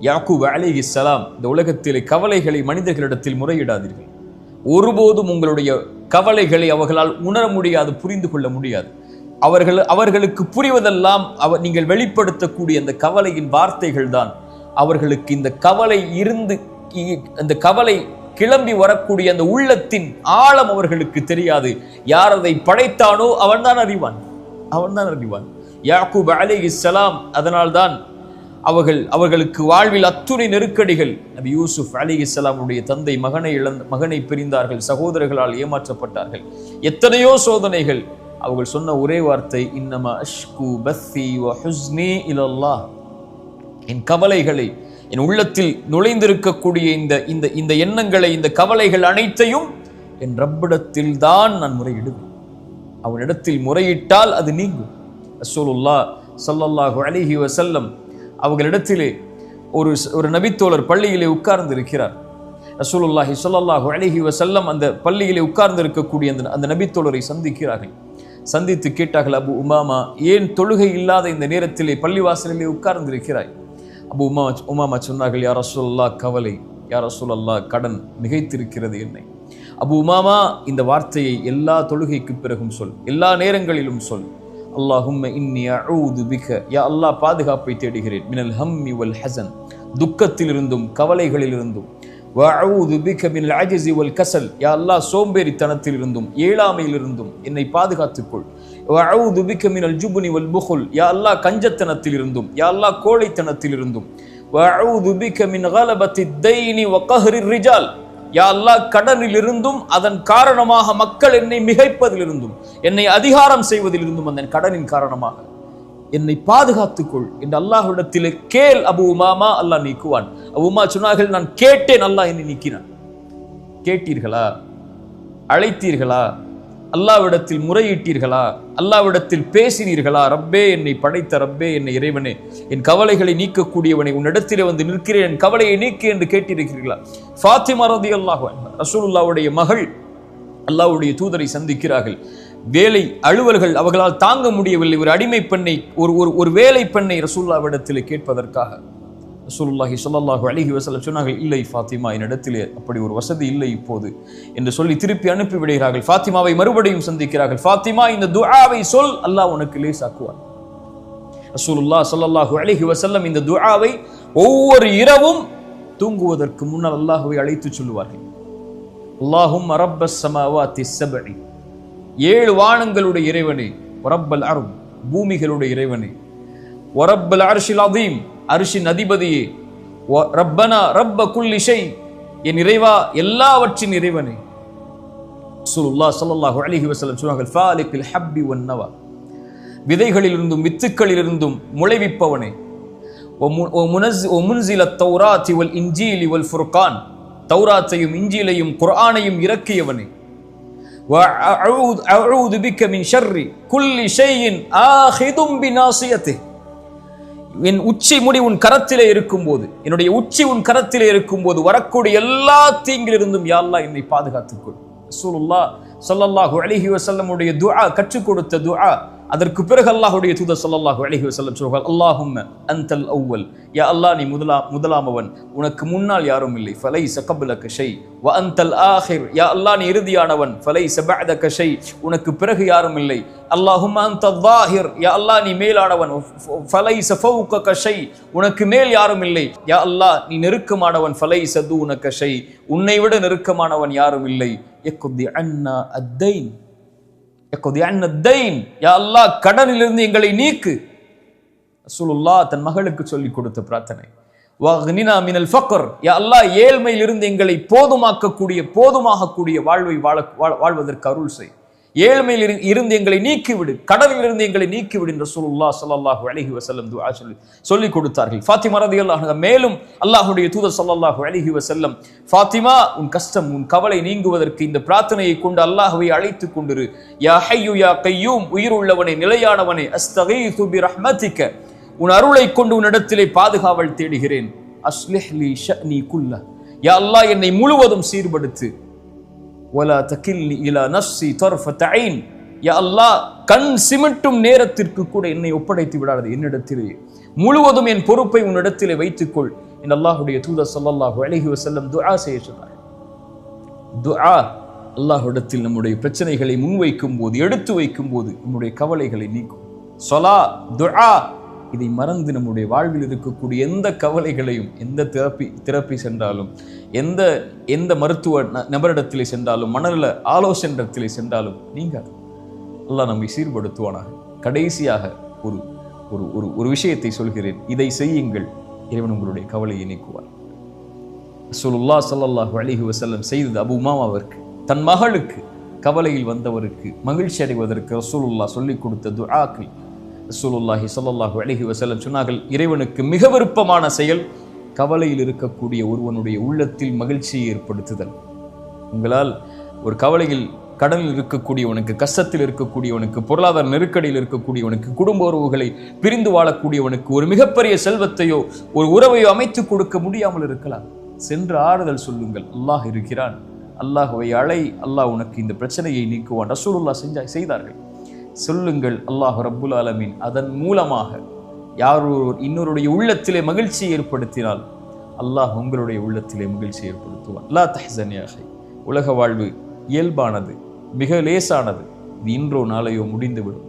யாக்கூப் அலிஹி சலாம் இந்த உலகத்திலே கவலைகளை மனிதர்களிடத்தில் முறையிடாதீர்கள். ஒருபோதும் உங்களுடைய கவலைகளை அவர்களால் உணர முடியாது புரிந்து கொள்ள முடியாது. அவர்கள் அவர்களுக்கு புரிவதெல்லாம் அவர் நீங்கள் வெளிப்படுத்தக்கூடிய அந்த கவலையின் வார்த்தைகள் தான். அவர்களுக்கு இந்த கவலை இருந்து அந்த கவலை கிளம்பி வரக்கூடிய அந்த உள்ளத்தின் ஆழம் அவர்களுக்கு தெரியாது. யார் அதை படைத்தானோ அவன்தான் அறிவான். அவன்தான் அறிவான். யாக்கூப் அலைஹிஸ்ஸலாம் அதனால்தான் அவர்கள் அவர்களுக்கு வாழ்வில் அத்துணை நெருக்கடிகள். நபி யூசுப் இஸ்லாமுடைய தந்தை மகனை இழந்த மகனை பிரிந்தார்கள் சகோதரர்களால் ஏமாற்றப்பட்டார்கள். எத்தனையோ சோதனைகள். அவர்கள் சொன்ன ஒரே வார்த்தை இன்னமா அஷ்கு பத்தி ஹுஸ்னி இலல்லாஹ். என் கவலைகளை என் உள்ளத்தில் நுழைந்திருக்கக்கூடிய இந்த இந்த இந்த எண்ணங்களை இந்த கவலைகள் அனைத்தையும் என் ரப்பிடத்தில் தான் நான் முறையிடுவேன். அவனிடத்தில் முறையிட்டால் அது நீங்கும். ரசூலுல்லாஹ் சல்லல்லாஹு அலிஹி வசல்லம் அவர்களிடத்திலே ஒரு ஒரு நபித்தோழர் பள்ளியிலே உட்கார்ந்து இருக்கிறார் ரசூலுல்லாஹி சொல்லல்லாஹு அழகி வசல்லம் அந்த பள்ளியிலே உட்கார்ந்து இருக்கக்கூடிய அந்த அந்த நபித்தோழரை சந்திக்கிறார்கள். சந்தித்து கேட்டார்கள் அபு உமாமா ஏன் தொழுகை இல்லாத இந்த நேரத்திலே பள்ளிவாசலிலே உட்கார்ந்து இருக்கிறாய் அபு உமா உமாமா சொன்னார்கள் யார் ரசூல்லா கவலை. யார் ரசூலல்லா கடன் மிகைத்திருக்கிறது என்னை. அபு உமாமா இந்த வார்த்தையை எல்லா தொழுகைக்கு பிறகும் சொல். எல்லா நேரங்களிலும் சொல். அல்லாஹும் இன்னி யா அல்லாஹ் பாதுகாப்பை தேடுகிறேன். மினல் ஹம்மி வல் ஹசன். துக்கத்திலிருந்தும் கவலைகளிலிருந்தும். வஅஊது மினல் அஜ்ஸி வல் கசல் யா அல்லாஹ் சோம்பேறித்தனத்திலிருந்தும் ஏழாமையிலிருந்தும் என்னை பாதுகாத்துக்கொள். வஅஊது மினல் ஜுப்னி வல் புகுல் யா அல்லாஹ் கஞ்சத்தனத்திலிருந்தும் யா அல்லாஹ் கோழைத்தனத்திலிருந்தும். வஅஊது பிக மின் கலபத்தி தைனி வ கஹ்ரி ரிஜால் யா அல்லாஹ் கடனிலிருந்தும் அதன் காரணமாக மக்கள் என்னை மிகைப்பதிலிருந்தும் என்னை அதிகாரம் செய்வதிலிருந்தும் அந்த கடனின் காரணமாக. என்னை பாதுகாத்துக்கொள். என்று அல்லாஹ்விடத்திலே கேள் அபு உமாமா அல்லாஹ் நீக்குவான். அபு உமா சொன்னார்கள் நான் கேட்டேன் அல்லாஹ் என்னை நீக்கினான். கேட்டீர்களா? அழைத்தீர்களா? அல்லாவிடத்தில் முறையிட்டீர்களா? அல்லாவிடத்தில் பேசினீர்களா? ரப்பே என்னை படைத்த ரப்பே என்னை இறைவனே என் கவலைகளை நீக்கக்கூடியவனை உன்னிடத்திலே வந்து நிற்கிறேன் என் கவலையை நீக்கு என்று கேட்டிருக்கிறீர்களா? ஃபாத்திமா ரதி அல்லாஹ் ரசூலுல்லாவுடைய மகள் அல்லாஹ்வுடைய தூதரை சந்திக்கிறார்கள். வேலை அலுவல்கள் அவர்களால் தாங்க முடியவில்லை. ஒரு அடிமை பெண்ணை ஒரு ஒரு ஒரு வேலை பெண்ணை ரசூல்லாவிடத்தில் கேட்பதற்காக. ரசூலுல்லாஹி சொல்லல்லாஹு அலைஹி வசல்ல சொன்னார்கள் இல்லை ஃபாத்திமா என்னிடத்திலே அப்படி ஒரு வசதி இல்லை இப்போது. என்று சொல்லி திருப்பி அனுப்பி விடுகிறார்கள். ஃபாத்திமாவை மறுபடியும் சந்திக்கிறார்கள். ஃபாத்திமா இந்த துஆவை சொல் அல்லாஹ் உனக்கு லேசாக்குவார் ரசூலுல்லா சொல்லல்லாஹு அலைஹி வசல்லம் இந்த துஆவை ஒவ்வொரு இரவும் தூங்குவதற்கு முன்னால் அல்லாஹுவை அழைத்து சொல்லுவார்கள். அல்லாஹும் அரப்ப சமாவாத்தி சபஇ. ஏழு வானங்களுடைய இறைவனே ஒரப்பல் அரும் பூமிகளுடைய இறைவனே ஒரப்பல் அரசில் அதீம் அரிசின் அதிபதியே வ- ரப்பனா ரப்ப குல்லி ஷை என் இறைவா எல்லாவற்றின் இறைவனே ரசூலுல்லாஹ் ஸல்லல்லாஹு அலைஹி வஸல்லம் சொன்னார்கள் ஃபாலிகில் ஹப்பி வன் நவா விதைகளிலிருந்தும் வித்துக்களிலிருந்தும் முளைவிப்பவனே ومن- ومنز- ومنزل التوراة والإنجيل والفرقان தௌராத்தையும் இஞ்சிலையும் குர்ஆனையும் இறக்கியவனே وأعوذ أعوذ بك من شر كل شيء آخذ بناصيته என் உச்சி முடி உன் கரத்திலே இருக்கும்போது என்னுடைய உச்சி உன் கரத்திலே இருக்கும்போது வரக்கூடிய எல்லா தீங்கிலிருந்தும் யாழ்லா என்னை பாதுகாத்துக்கொள் ரசூலுல்லாஹ் சொல்லல்லாஹு அலைஹி வசல்லமுடைய துஆ கற்றுக் கொடுத்த துஆ அதற்கு பிறகு அல்லாஹுடைய தூதர் சொல்லல்லாஹு அழகி வசல்லம் சொல்வார் அல்லாஹும் அந்தல் அவ்வல். யா அல்லா நீ முதலா முதலாமவன். உனக்கு முன்னால் யாரும் இல்லை. ஃபலை சகபுல கஷை வ அந்தல் ஆஹிர். யா அல்லா நீ இறுதியானவன். ஃபலை சபாத கஷை உனக்கு பிறகு யாரும் இல்லை. அல்லாஹும் அந்த வாஹிர் யா அல்லா நீ மேலானவன். ஃபலை சஃபவுக்க கஷை உனக்கு மேல் யாரும் இல்லை. யா அல்லா நீ நெருக்கமானவன். ஃபலை சது உன கஷை உன்னை விட நெருக்கமானவன் யாரும் இல்லை. எக்குதி அண்ணா அத்தைன். யக்குதி தைன் கடனிலிருந்து எங்களை நீக்கு. ரசூலுல்லாஹ் தன் மகளுக்கு சொல்லிக் கொடுத்த பிரார்த்தனை. வக்னினா மினல் ஃபக்கர் யா ஏழ்மையிலிருந்து எங்களை போதுமாக்கக்கூடிய போதுமாகக்கூடிய வாழ்வை வாழ வாழ- வாழ்வதற்கு அருள் செய். ஏழ்மையில் இரு- இருந்து எங்களை நீக்கிவிடு கடலில் இருந்து எங்களை நீக்கிவிடு என்று சொல்லுல்லா சல்லாஹு அலைஹி வசல்லம் துவா சொல்லி சொல்லிக் கொடுத்தார்கள். ஃபாத்திமா ரதி அல்லாஹ் மேலும் அல்லாஹுடைய தூதர் சல்லாஹு அலைஹி வசல்லம் ஃபாத்திமா உன் கஷ்டம் உன் கவலை நீங்குவதற்கு இந்த பிரார்த்தனையை கொண்டு அல்லாஹுவை அழைத்துக் கொண்டிரு. யா ஹையு யா கையூம் உயிர் உள்ளவனே நிலையானவனே அஸ்தகை பி ரஹ்மதிக்க உன் அருளை கொண்டு உன்னிடத்திலே பாதுகாவல் தேடுகிறேன். அஸ்லிஹ்லி லி நீ குல்ல யா அல்லாஹ் என்னை முழுவதும் சீர்படுத்து. ஒலா தக்கில்லி இலா நஃப்சி தர்ஃபத ஐன் யா அல்லாஹ் கண் சிமிட்டும் நேரத்திற்கு கூட என்னை ஒப்படைத்து விடாது என்னிடத்திலேயே முழுவதும் என் பொறுப்பை உன்னிடத்திலே வைத்துக்கொள். என் அல்லாஹுடைய தூதர் சொல்லல்லாஹு அழகி வசல்லம் துஆ செய்ய சொன்னார்கள் துஆ அல்லாஹுடத்தில் நம்முடைய பிரச்சனைகளை முன்வைக்கும் போது எடுத்து வைக்கும் போது நம்முடைய கவலைகளை நீக்கும். சொலா துஆ இதை மறந்து நம்முடைய வாழ்வில் இருக்கக்கூடிய எந்த கவலைகளையும் எந்த தெரப்பி தெரப்பி சென்றாலும் எந்த எந்த மருத்துவ நபரிடத்திலே சென்றாலும் மனநல ஆலோசனிடத்திலே சென்றாலும் நீங்கள் அல்லாஹ் நம்மை சீர்படுத்துவானாக. கடைசியாக ஒரு ஒரு ஒரு ஒரு விஷயத்தை சொல்கிறேன். இதை செய்யுங்கள். இறைவன் உங்களுடைய கவலையை நீக்குவார். ரசூலுல்லாஹ் சல்லாஹ் அலிஹி வசல்லம் செய்தது அபு உமாமாவிற்கு தன் மகளுக்கு கவலையில் வந்தவருக்கு மகிழ்ச்சி அடைவதற்கு ரசூலுல்லா சொல்லிக் கொடுத்த துஆக்கள் ரசூலுல்லாஹி சல்லாஹூ அலஹி வஸல்லம் சொன்னார்கள் இறைவனுக்கு மிக விருப்பமான செயல் கவலையில் இருக்கக்கூடிய ஒருவனுடைய உள்ளத்தில் மகிழ்ச்சியை ஏற்படுத்துதல். உங்களால் ஒரு கவலையில் கடனில் இருக்கக்கூடியவனுக்கு கஷ்டத்தில் இருக்கக்கூடியவனுக்கு பொருளாதார நெருக்கடியில் இருக்கக்கூடியவனுக்கு குடும்ப உறவுகளை பிரிந்து வாழக்கூடியவனுக்கு ஒரு மிகப்பெரிய செல்வத்தையோ ஒரு உறவையோ அமைத்து கொடுக்க முடியாமல் இருக்கலாம். சென்று ஆறுதல் சொல்லுங்கள். அல்லாஹ் இருக்கிறான். அல்லாஹுவை அழை. அல்லாஹ் உனக்கு இந்த பிரச்சனையை நீக்குவான். ரசூலுல்லா செஞ்சா செய்தார்கள். சொல்லுங்கள் அல்லாஹ் ரப்புல் ஆலமீன். அதன் மூலமாக யார் ஒருவர் இன்னொருடைய உள்ளத்திலே மகிழ்ச்சியை ஏற்படுத்தினால் அல்லாஹ் உங்களுடைய உள்ளத்திலே மகிழ்ச்சி ஏற்படுத்துவான். லா தஹ்சன் உலக வாழ்வு இயல்பானது மிக லேசானது. இது இன்றோ நாளையோ முடிந்துவிடும்.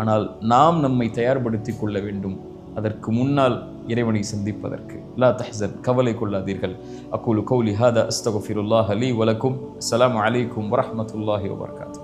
ஆனால் நாம் நம்மை தயார்படுத்திக் கொள்ள வேண்டும். அதற்கு முன்னால் இறைவனை சந்திப்பதற்கு. லா தஹ்சன் கவலை கொள்ளாதீர்கள். அக்குலு கௌலி ஹாதா அஸ்தகுஃபிருல்லாஹ் அலி வலக்கும். அலாம் அலைக்கும் வரமத்துல்லாஹி வபர்காத்து.